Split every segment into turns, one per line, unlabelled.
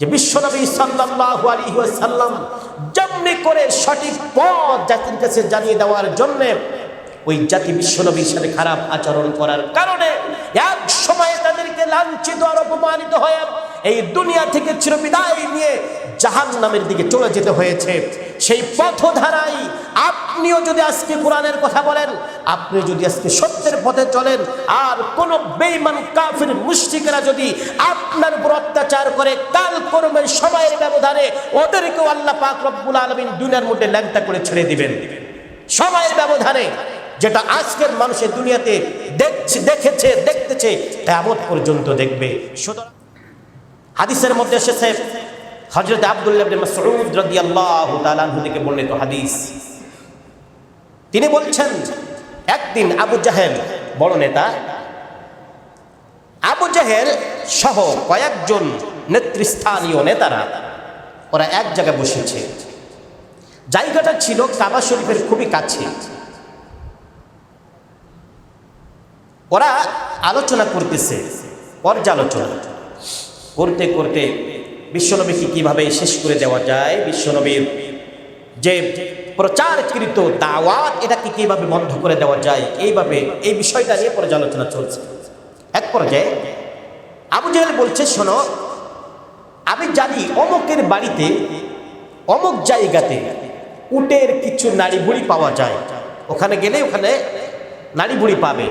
যে বিশ্বনবী সাল্লাল্লাহু আলাইহি ওয়াসাল্লাম যেমনি করে সঠিক পথ জাতির কাছে জানিয়ে দেওয়ার জন্য ওই জাতি বিশ্বনবীর সাথে খারাপ আচরণ করার কারণে এক সময়ে তাদেরকে লাঞ্ছিত আর অপমানিত হয়ে এই দুনিয়া থেকে চিরবিদায় নিয়ে জাহান নামের দিকে চলে যেতে হয়েছে। সেই পথধারাই আপনিও যদি আজকে কোরআনের কথা বলেন, আপনি যদি আজকে সত্যের পথে চলেন, আর কোন বেইমান কাফির মুশরিকরা যদি আপনার উপর অত্যাচার করে কাল করবেন সময়ের ব্যবধানে ওদেরকেও আল্লাহ পাক রব্বুল আলমিন দুনিয়ার মধ্যে ল্যাংটা করে ছেড়ে দিবেন। সময়ের ব্যবধানে যেটা আজকের মানুষের দুনিয়াতে দেখছে, দেখেছে, দেখতেছে কেমন পর্যন্ত দেখবে। সুতরাং হাদিসের মধ্যে এসেছে হজরত আব্দুল্লাহ থেকে বর্ণিত হাদিস। তিনি বলছেন, একদিন আবু জাহেল, বড় নেতা, আবু জাহেল সহ কয়েকজন নেতৃস্থানীয় নেতারা, ওরা এক জায়গায় বসেছে। জায়গাটা ছিল কাবা শরীফের খুবই কাছে। ওরা আলোচনা করতেছে, পর্যালোচনা। করতে করতে বিশ্বনবীকে কীভাবে শেষ করে দেওয়া যায়, বিশ্বনবীর যে প্রচারকৃত দাওয়াত, এটাকে কীভাবে বন্ধ করে দেওয়া যায়, এইভাবে এই বিষয়টা নিয়ে পর্যালোচনা চলছে। এক পর্যায়ে আবু জাহেল বলছে, শোনো আমি জানি অমুকের বাড়িতে, অমুক জায়গাতে উটের কিছু নাড়ি বুড়ি পাওয়া যায়। ওখানে গেলে ওখানে নাড়ি বুড়ি পাবে।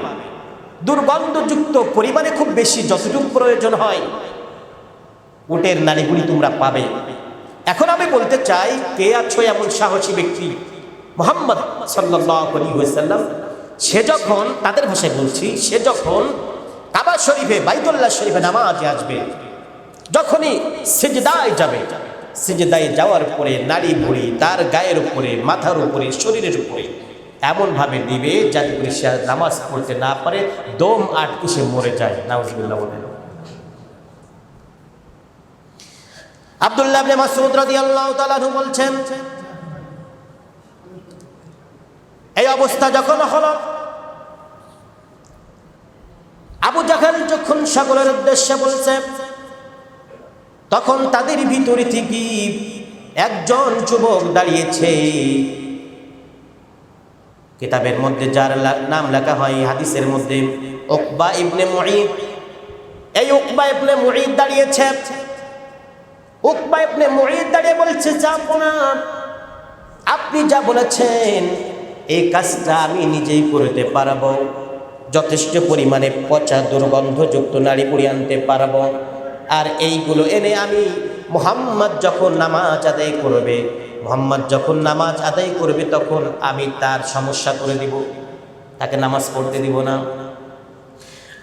দুর্গন্ধযুক্ত পরিমাণে খুব বেশি যতটুকু প্রয়োজন হয়, উটের নাড়িগুলি তোমরা পাবে। এখন আমি বলতে চাই, কে আছো এমন সাহসী ব্যক্তি? মোহাম্মদ সাল্লাম সে যখন, তাদের ভাষায় বলছি, সে যখন কাবা শরীফে, বাইতুল্লাহ শরীফে নামাজে আসবে যখনই সিজদায় যাবে, সিজদায় যাওয়ার পরে নারী ভুড়ি তার গায়ের উপরে, মাথার উপরে, শরীরের উপরে এমনভাবে দিবে যাতে করে সে নামাজ পড়তে না পারে, দম আটকে সে মরে যায়। নাউজুবিল্লাহ বলেন। আব্দুল্লাহ ইবনে মাসউদ রাদিয়াল্লাহু তাআলা বলছেন, এই অবস্থা যখন হলো, আবু জাহেল যখন সকলের উদ্দেশ্যে বলছে তখন তাদের ভিতরে থেকে একজন যুবক দাঁড়িয়েছে। কিতাবের মধ্যে যার নাম লেখা হয় হাদিসের মধ্যে, উকবা ইবনে মুঈদ। এই উকবা ইবনে মুঈদ দাঁড়িয়েছে। উকবা ইবনে মুঈদ দাঁড়িয়ে বলছে না আপনি যা বলেছেন, এই কাজটা আমি নিজেই করতে পারব। যথেষ্ট পরিমাণে পচা দুর্গন্ধযুক্ত নারী পুড়ি আনতে পারব। আর এইগুলো এনে আমি মোহাম্মদ যখন নামাজ আদায় করবে, মোহাম্মদ যখন নামাজ আদায় করবে তখন আমি তার সমস্যা করে দিব। তাকে নামাজ পড়তে দিব না।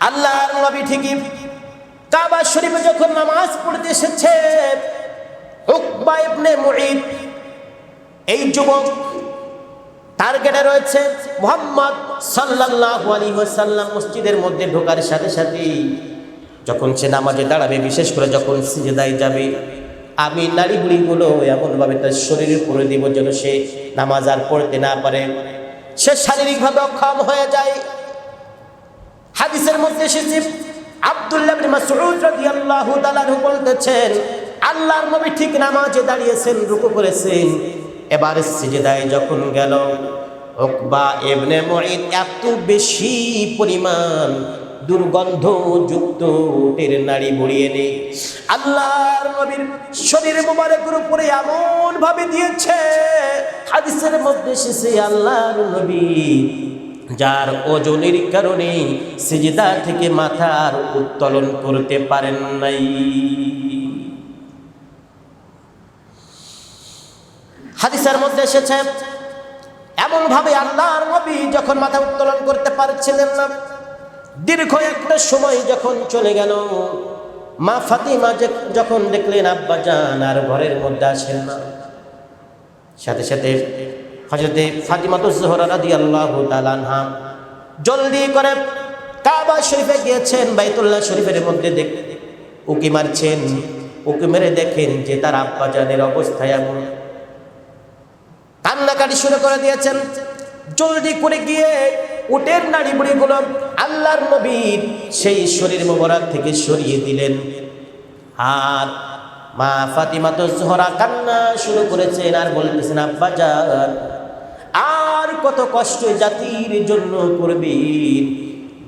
আল্লাহর নবী ঠিকই কাবা শরীফে যখন নামাজ পড়তে এসেছে এই যুবক টার্গেটে রয়েছে। মোহাম্মদ সাল্লাল্লাহু আলাইহি ওয়াসাল্লাম মসজিদের মধ্যে ঢোকার সাথে সাথেই যখন সে নামাজে দাঁড়াবে, বিশেষ করে যখন সিজেদায় যাবে, আমি নারী বুড়িগুলো এমনভাবে তার শরীরে পড়ে দিব যেন সে নামাজ আর পড়তে না পারে। সে শারীরিকভাবে অক্ষম হয়ে যায়। হাদিসের মধ্যে এসেছে, আব্দুল্লাহ ঠিক নামাজে দাঁড়িয়েছেন করেছেন। এবার যখন গেল এত বেশি পরিমাণ দুর্গন্ধযুক্ত উটের নাড়ি বড়িয়ে নেই আল্লাহর নবীর শরীর মোবারকের উপরে এমন ভাবে দিয়েছে, হাদিসের মধ্যে এসেছে, আল্লাহর নবী যার ওজনের কারণে সিজদা থেকে মাথার উত্তোলন করতে পারেন নাই। হাদিসের মধ্যে এসেছে, এমন ভাবে আল্লাহর নবী যখন মাথা উত্তোলন করতে পারছিলেন না দীর্ঘ একটা সময় যখন চলে গেল, মা ফাতিমা যখন দেখলেন, আব্বা যান আর ঘরের মধ্যে আসেন না। সাথে সাথে হজরতে তো রাদি আল্লাহ তালানহা জলদি করে কাবা শরীফে গিয়েছেন, বাইতুল্লাহ শরীফের মধ্যে দেখ উকি মারছেন, উকি মেরে দেখেন যে তার আব্বা জানের অবস্থা এমন। কান্নাকাটি শুরু করে দিয়েছেন। জলদি করে গিয়ে উটের নাড়ি বুড়িগুলো আল্লাহর নবীর সেই শরীর মোবারক থেকে সরিয়ে দিলেন। আর মা ফাতিমা তো জোহরা কান্না শুরু করেছেন আর বলতেছেন, আব্বা যান আর কত কষ্ট জাতির জন্য করবেন?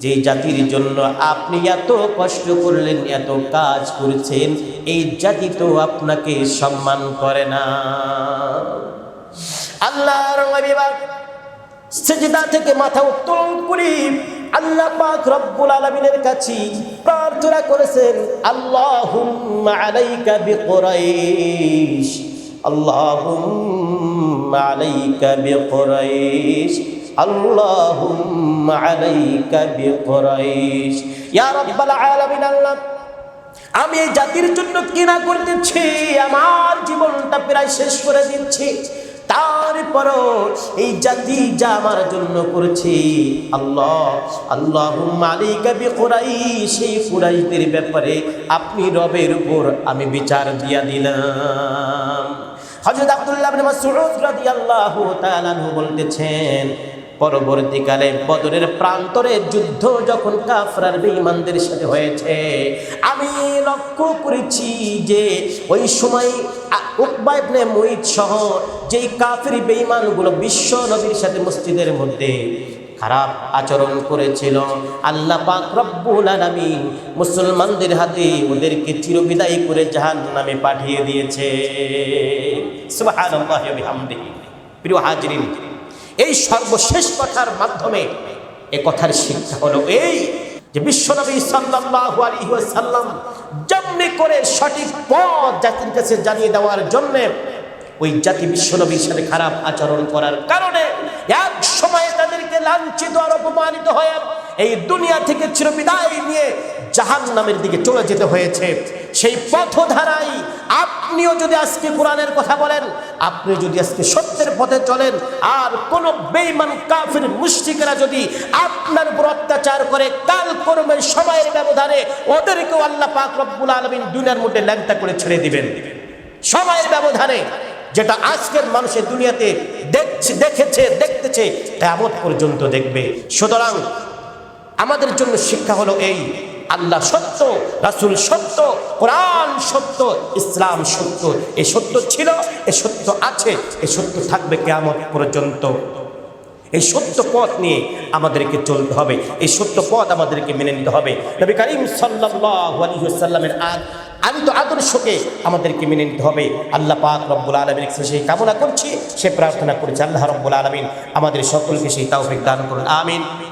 যে জাতির জন্য আপনি এত কষ্ট করলেন, এত কাজ করেছেন, এই জাতি তো আপনাকে সম্মান করে না। আল্লাহর নবীবার সেজদা থেকে মাথা উত্তোলন করি। আল্লাহ পাক রব্বুল আলামিনের কাছে প্রার্থনা করেছেন, আল্লাহুম্মা আলাইকা বিকুরাইশ, আল্লাহুম্মা আলাইকা বিকুরাইশ, আল্লাহুম্মা আলাইকা বিকুরাইশ। ইয়া রাব্বাল আলামিন আল্লাহ, আমি এই জাতির জন্য কি না করতেছি, আমার জীবনটা প্রায় শেষ করে দিচ্ছি। তারপরও এই জাতি যা আমার জন্য করেছে। আল্লাহ আল্লাহ মালিকাবি কোরাই সেই কোরাইদের ব্যাপারে আপনি রবের উপর আমি বিচার দিয়া দিলাম। হজরত আব্দুল্লাহ মাসউদ রাদিয়াল্লাহু তাআলা বলতেছেন পরবর্তীকালে বদরের প্রান্তরে যুদ্ধ যখন কাফরার বেঈমানদের সাথে হয়েছে, আমি লক্ষ্য করেছি যে ওই সময় আ- উকবা ইবনে মুইত সহ যেই কাফির বেঈমানগুলো বিশ্ব নবীর সাথে মসজিদের মধ্যে খারাপ আচরণ করেছিল, আল্লাহ পাক রব্বুল আলামিন মুসলমানদের হাতে ওদেরকে চিরবিদায় করে জাহান্নামে পাঠিয়ে দিয়েছে। সুবহানাল্লাহি ওয়া বিহামদিহি। প্রিয় হাজিরিন এই সর্বশেষ কথার মাধ্যমে এ কথার শিক্ষা হলো এই যে বিশ্বনবী সাল্লাল্লাহু আলাইহি ওয়াসাল্লাম যেমনি করে সঠিক পথ জাতির কাছে জানিয়ে দেওয়ার জন্য ওই জাতি বিশ্বনবীর সাথে খারাপ আচরণ করার কারণে এক সময় তাদেরকে লাঞ্ছিত আর অপমানিত হয়ে এই দুনিয়া থেকে চিরবিদায় নিয়ে জাহান নামের দিকে চলে যেতে হয়েছে। সেই পথধারাই আপনিও যদি আজকে কোরআনের কথা বলেন, আপনি যদি আজকে সত্যের পথে চলেন, আর কোন বেঈমান, কাফির, মুশরিকরা যদি আপনার উপর অত্যাচার করে কাল করবে সময়ের ব্যবধানে ওদেরকেও আল্লাহ পাক রব্বুল আলামিন দুনিয়ার মধ্যে ল্যাংটা করে ছেড়ে দিবেন। সময়ের ব্যবধানে যেটা আজকের মানুষের দুনিয়াতে দেখছে, দেখেছে, দেখতেছে কেমন পর্যন্ত দেখবে। সুতরাং আমাদের জন্য শিক্ষা হলো এই আল্লাহ সত্য, রাসুল সত্য, কোরআন সত্য, ইসলাম সত্য। এ সত্য ছিল, এ সত্য আছে, এ সত্য থাকবে কেমন পর্যন্ত। এই সত্য পথ নিয়ে আমাদেরকে চলতে হবে, এই সত্য পথ আমাদেরকে মেনে নিতে হবে। নবী করিম ওয়াসাল্লামের আদ আমি তো আদর্শকে আমাদেরকে মেনে নিতে হবে। আল্লাহ পাক রব্বুল আলমিন সেই কামনা করছি, সে প্রার্থনা করছি, আল্লাহ রব্বুল আলমিন আমাদের সকলকে সেই তাওফিক দান করুন, আমিন।